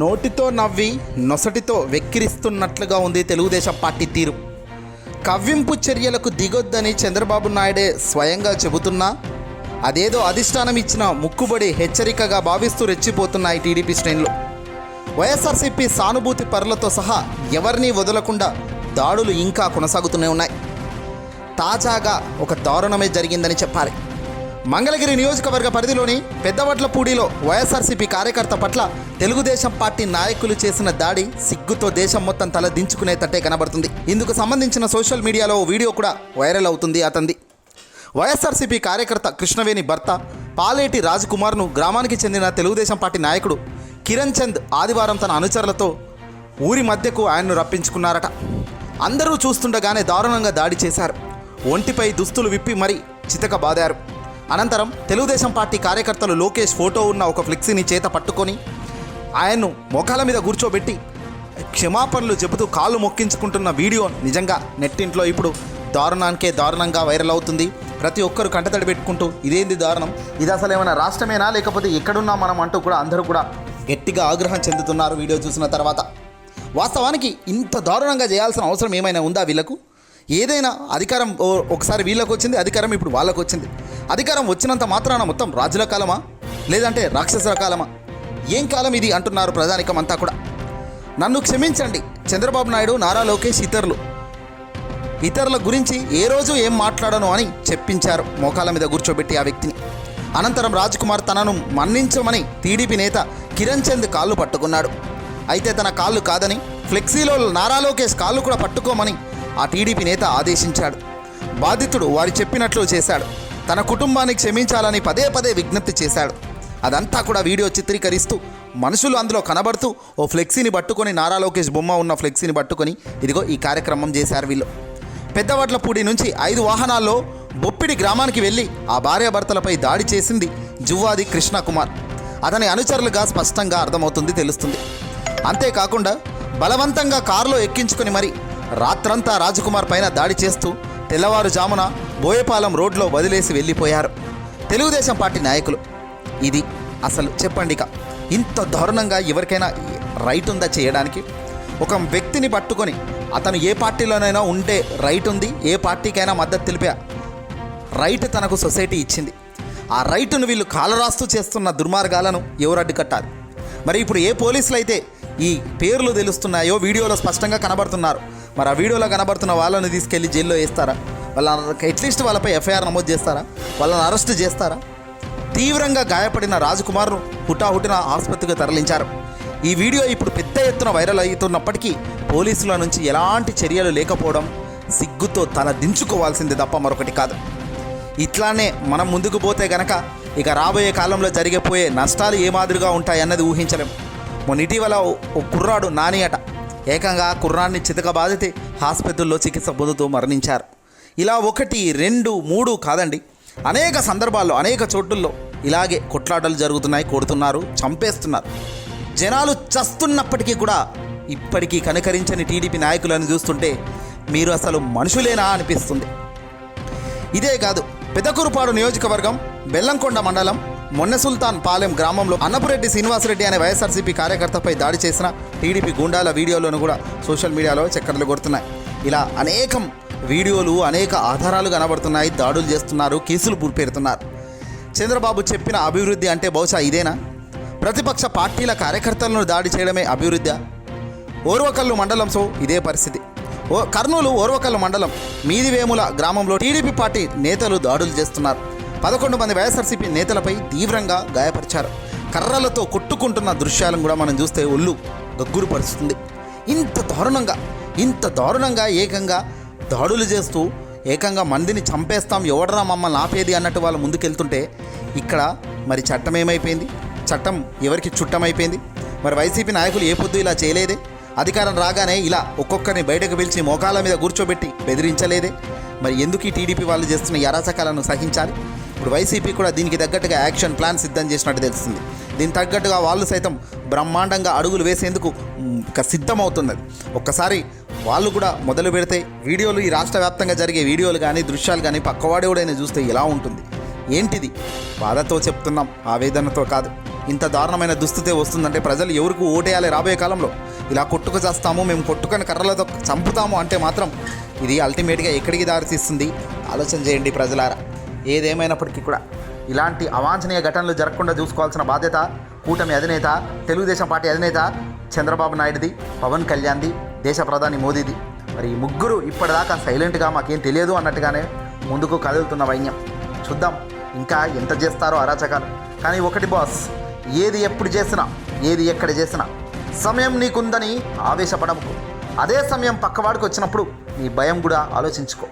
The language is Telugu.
నోటితో నవ్వి నొసటితో వెక్కిరిస్తున్నట్లుగా ఉంది తెలుగుదేశం పార్టీ తీరు. కవ్వింపు చర్యలకు దిగొద్దని చంద్రబాబు నాయుడే స్వయంగా చెబుతున్నా అదేదో అధిష్టానం ఇచ్చిన ముక్కుబడి హెచ్చరికగా భావిస్తూ రెచ్చిపోతున్నాయి టీడీపీ శ్రేణులు. వైఎస్ఆర్సీపీ సానుభూతి పరులతో సహా ఎవరినీ వదలకుండా దాడులు ఇంకా కొనసాగుతూనే ఉన్నాయి. తాజాగా ఒక దారుణమే జరిగిందని చెప్పాలి. మంగళగిరి నియోజకవర్గ పరిధిలోని పెద్దవడ్లపూడిలో వైఎస్ఆర్సీపీ కార్యకర్త పట్ల తెలుగుదేశం పార్టీ నాయకులు చేసిన దాడి సిగ్గుతో దేశం మొత్తం తల దించుకునేటట్టే కనబడుతుంది. ఇందుకు సంబంధించిన సోషల్ మీడియాలో వీడియో కూడా వైరల్ అవుతుంది అతంది. వైఎస్ఆర్సీపీ కార్యకర్త కృష్ణవేణి భర్త పాలేటి రాజకుమార్ను గ్రామానికి చెందిన తెలుగుదేశం పార్టీ నాయకుడు కిరణ్ చంద్ ఆదివారం తన అనుచరులతో ఊరి మధ్యకు ఆయన్ను రప్పించుకున్నారట. అందరూ చూస్తుండగానే దారుణంగా దాడి చేశారు. ఒంటిపై దుస్తులు విప్పి మరీ చితక బాదారు అనంతరం తెలుగుదేశం పార్టీ కార్యకర్తలు లోకేష్ ఫోటో ఉన్న ఒక ఫ్లెక్సీని చేత పట్టుకొని ఆయన్ను మొఖాల మీద కూర్చోబెట్టి క్షమాపణలు చెబుతూ కాళ్ళు మొక్కించుకుంటున్న వీడియో నిజంగా నెట్టింట్లో ఇప్పుడు దారుణానికే దారుణంగా వైరల్ అవుతుంది. ప్రతి ఒక్కరు కంటతడి పెట్టుకుంటూ ఇదేంది దారుణం? ఇది అసలు ఏమైనా రాష్ట్రమేనా? లేకపోతే ఎక్కడున్నా మనం అంటూ కూడా అందరూ కూడా గట్టిగా ఆగ్రహం చెందుతున్నారు వీడియో చూసిన తర్వాత. వాస్తవానికి ఇంత దారుణంగా చేయాల్సిన అవసరం ఏమైనా ఉందా వీళ్ళకు? ఏదైనా అధికారం ఓ- ఒకసారి వీళ్ళకు వచ్చింది అధికారం ఇప్పుడు వాళ్ళకు వచ్చింది. అధికారం వచ్చినంత మాత్రాన మొత్తం రాజుల కాలమా? లేదంటే రాక్షసుల కాలమా? ఏం కాలం ఇది అంటున్నారు ప్రధానికం అంతా కూడా. నన్ను క్షమించండి చంద్రబాబు నాయుడు నారా లోకేష్ ఇతరులు. ఇతరుల గురించి ఏ రోజు ఏం మాట్లాడను అని చెప్పించారు మోకాల మీద కూర్చోబెట్టి ఆ వ్యక్తిని. అనంతరం రాజ్ కుమార్ తనను మన్నించమని టీడీపీ నేత కిరణ్ చంద్ కాళ్ళు పట్టుకున్నాడు. అయితే తన కాళ్ళు కాదని ఫ్లెక్సీలో నారా లోకేష్ కాళ్ళు కూడా పట్టుకోమని ఆ టీడీపీ నేత ఆదేశించాడు. బాధితుడు వారు చెప్పినట్లు చేశాడు. తన కుటుంబాన్ని క్షమించాలని పదే పదే విజ్ఞప్తి చేశాడు. అదంతా కూడా వీడియో చిత్రీకరిస్తూ మనుషులు అందులో కనబడుతూ ఓ ఫ్లెక్సీని పట్టుకొని నారా లోకేష్ బొమ్మ ఉన్న ఫ్లెక్సీని పట్టుకొని ఇదిగో ఈ కార్యక్రమం చేశారు వీళ్ళు. పెద్దవడ్లపూడి నుంచి ఐదు వాహనాల్లో బొప్పిడి గ్రామానికి వెళ్ళి ఆ భార్యాభర్తలపై దాడి చేసింది జువ్వాది కృష్ణకుమార్. అతని అనుచరులుగా స్పష్టంగా అర్థమవుతుంది తెలుస్తుంది. అంతేకాకుండా బలవంతంగా కారులో ఎక్కించుకొని మరి రాత్రంతా రాజకుమార్ పైన దాడి చేస్తూ తెల్లవారుజామున బోయపాలెం రోడ్లో వదిలేసి వెళ్ళిపోయారు. తెలుగుదేశం పార్టీ నాయకులు. ఇది అసలు చెప్పండి ఇక. ఇంత దారుణంగా ఎవరికైనా రైట్ ఉందా చేయడానికి? ఒక వ్యక్తిని పట్టుకొని అతను ఏ పార్టీలోనైనా ఉంటే రైట్ ఉంది ఏ పార్టీకైనా మద్దతు తెలిపే రైట్ తనకు సొసైటీ ఇచ్చింది. ఆ రైటును వీళ్ళు కాలరాస్తూ చేస్తున్న దుర్మార్గాలను ఎవరు అడ్డుకట్టారు? మరి ఇప్పుడు ఏ పోలీసులు అయితే ఈ పేర్లు తెలుస్తున్నాయో వీడియోలో స్పష్టంగా కనబడుతున్నారు. మరి ఆ వీడియోలో కనబడుతున్న వాళ్ళని తీసుకెళ్ళి జైల్లో వేస్తారా? వాళ్ళ అట్లీస్ట్ వాళ్ళపై ఎఫ్ఐఆర్ నమోదు చేస్తారా? వాళ్ళని అరెస్ట్ చేస్తారా? తీవ్రంగా గాయపడిన రాజకుమార్ను హుటాహుటిన ఆసుపత్రికి తరలించారు. ఈ వీడియో ఇప్పుడు పెద్ద ఎత్తున వైరల్ అవుతున్నప్పటికీ పోలీసుల నుంచి ఎలాంటి చర్యలు లేకపోవడం సిగ్గుతో తల దించుకోవాల్సింది తప్ప మరొకటి కాదు. ఇట్లానే మనం ముందుకు పోతే గనక ఇక రాబోయే కాలంలో జరిగిపోయే నష్టాలు ఏ మాదిరిగా ఉంటాయన్నది ఊహించలేము మొన్న ఇటీవల ఓ- కుర్రాడు నాని అట. ఏకంగా కుర్రాన్ని చితక బాధితే హాస్పిటల్లో చికిత్స పొందుతూ మరణించారు. ఇలా ఒకటి రెండు మూడు కాదండి. అనేక సందర్భాల్లో అనేక చోటుల్లో ఇలాగే కొట్లాటలు జరుగుతున్నాయి కొడుతున్నారు చంపేస్తున్నారు. జనాలు చస్తున్నప్పటికీ కూడా ఇప్పటికీ కనికరించని టీడీపీ నాయకులను చూస్తుంటే మీరు అసలు మనుషులేనా అనిపిస్తుంది. ఇదే కాదు పెదకురుపాడు నియోజకవర్గం బెల్లంకొండ మండలం మొన్న సుల్తాన్ పాలెం గ్రామంలో అన్నపురెడ్డి శ్రీనివాసరెడ్డి అనే వైఎస్ఆర్సీపీ కార్యకర్తపై దాడి చేసిన టీడీపీ గుండాల వీడియోలను కూడా సోషల్ మీడియాలో చక్కర్లు కొడుతున్నాయి. ఇలా అనేకం వీడియోలు అనేక ఆధారాలు కనబడుతున్నాయి. దాడులు చేస్తున్నారు కేసులు పూర్పెడుతున్నారు చంద్రబాబు చెప్పిన అభివృద్ధి అంటే బహుశా ఇదేనా? ప్రతిపక్ష పార్టీల కార్యకర్తలను దాడి చేయడమే అభివృద్ధి? ఓర్వకల్లు మండలంతో ఇదే పరిస్థితి. ఓ కర్నూలు ఓర్వకల్లు మండలం మీదివేముల గ్రామంలో టీడీపీ పార్టీ నేతలు దాడులు చేస్తున్నారు. పదకొండు మంది వైఎస్ఆర్సీపీ నేతలపై తీవ్రంగా గాయపరిచారు. కర్రలతో కొట్టుకుంటున్న దృశ్యాలను కూడా మనం చూస్తే ఒళ్ళు గగ్గురు పరుస్తుంది. ఇంత దారుణంగా ఇంత దారుణంగా ఏకంగా దాడులు చేస్తూ ఏకంగా మందిని చంపేస్తాం ఎవడరా మమ్మల్ని ఆపేది అన్నట్టు వాళ్ళు ముందుకెళ్తుంటే ఇక్కడ మరి చట్టం ఏమైపోయింది? చట్టం ఎవరికి చుట్టమైపోయింది? మరి వైసీపీ నాయకులు ఏ పొద్దు ఇలా చేయలేదే? అధికారం రాగానే ఇలా ఒక్కొక్కరిని బయటకు పిలిచి మోకాల మీద కూర్చోబెట్టి బెదిరించలేదే? మరి ఎందుకు ఈ టీడీపీ వాళ్ళు చేస్తున్న ఈ అరాచకాలను సహించాలి? ఇప్పుడు వైసీపీ కూడా దీనికి తగ్గట్టుగా యాక్షన్ ప్లాన్ సిద్ధం చేసినట్టు తెలుస్తుంది. దీనికి తగ్గట్టుగా వాళ్ళు సైతం బ్రహ్మాండంగా అడుగులు వేసేందుకు సిద్ధమవుతున్నది. ఒక్కసారి వాళ్ళు కూడా మొదలు పెడితే వీడియోలు ఈ రాష్ట్ర వ్యాప్తంగా జరిగే వీడియోలు కానీ దృశ్యాలు కానీ పక్కవాడేవుడైనా చూస్తే ఎలా ఉంటుంది? ఏంటిది? బాధతో చెప్తున్నాం ఆవేదనతో కాదు. ఇంత దారుణమైన దుస్థితి వస్తుందంటే ప్రజలు ఎవరికి ఓటేయాలి రాబోయే కాలంలో? ఇలా కొట్టుకు చేస్తాము మేము కొట్టుకొని కర్రలతో చంపుతాము అంటే మాత్రం ఇది అల్టిమేట్గా ఎక్కడికి దారితీస్తుంది ఆలోచన చేయండి ప్రజలారా. ఏదేమైనప్పటికీ కూడా ఇలాంటి అవాంఛనీయ ఘటనలు జరగకుండా చూసుకోవాల్సిన బాధ్యత కూటమి అధినేత తెలుగుదేశం పార్టీ అధినేత చంద్రబాబు నాయుడుది పవన్ కళ్యాణ్ది దేశ ప్రధాని మోదీది. మరి ఈ ముగ్గురు ఇప్పటిదాకా సైలెంట్గా మాకేం తెలియదు అన్నట్టుగానే ముందుకు కదులుతున్న వైన్యం. చూద్దాం ఇంకా ఎంత చేస్తారో అరాచకాలు. కానీ ఒకటి బాస్ ఏది ఎప్పుడు చేసినా ఏది ఎక్కడ చేసినా సమయం నీకుందని ఆవేశపడముకు. అదే సమయం పక్కవాడికి వచ్చినప్పుడు నీ భయం కూడా ఆలోచించుకో.